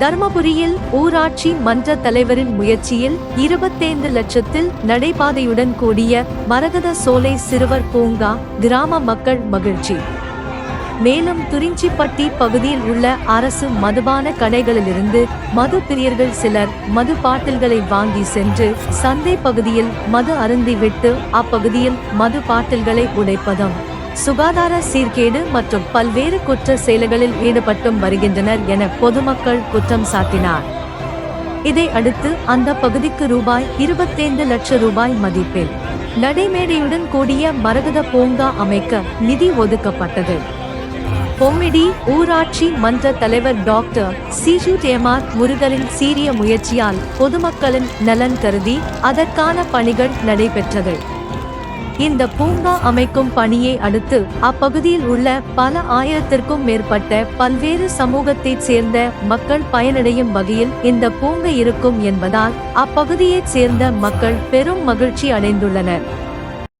தர்மபுரியில் ஊராட்சி மன்ற தலைவரின் முயற்சியில் இருபத்தைந்து லட்சத்தில் நடைபாதையுடன் கூடிய மரகத சோலை சிறுவர் பூங்கா கிராம மக்கள் மகிழ்ச்சி. மேலும் துரிஞ்சிப்பட்டி பகுதியில் உள்ள அரசு மதுபான கடைகளிலிருந்து மது பிரியர்கள் சிலர் மது பாட்டில்களை வாங்கி சென்று சந்தை பகுதியில் மது அருந்திவிட்டு அப்பகுதியில் மது பாட்டில்களை உடைப்பதும். சுகாதார சீர்கேடு மற்றும் பல்வேறு குற்ற செயல்களில் ஈடுபட்டும் வருகின்றனர் என பொதுமக்கள் குற்றம் சாட்டினார். இதை அடுத்து அந்த பகுதிக்கு ரூபாய் இருபத்தைந்து லட்சம் ரூபாய் மதிப்பில் நடைமேடையுடன் கூடிய மரகத பூங்கா அமைக்க நிதி ஒதுக்கப்பட்டது. பொம்மிடி ஊராட்சி மன்ற தலைவர் டாக்டர் சிஜு தேமார் முருகலின் சீரிய முயற்சியால் பொதுமக்களின் நலன் கருதி அதற்கான பணிகள் நடைபெற்றது. இந்த பூங்கா அமைக்கும் பணியை அடுத்து அப்பகுதியில் உள்ள பல ஆயிரத்திற்கும் மேற்பட்ட பல்வேறு சமூகத்தைச் சேர்ந்த மக்கள் பயனடையும் வகையில் இந்த பூங்கா இருக்கும் என்பதால் அப்பகுதியைச் சேர்ந்த மக்கள் பெரும் மகிழ்ச்சி அடைந்துள்ளனர்.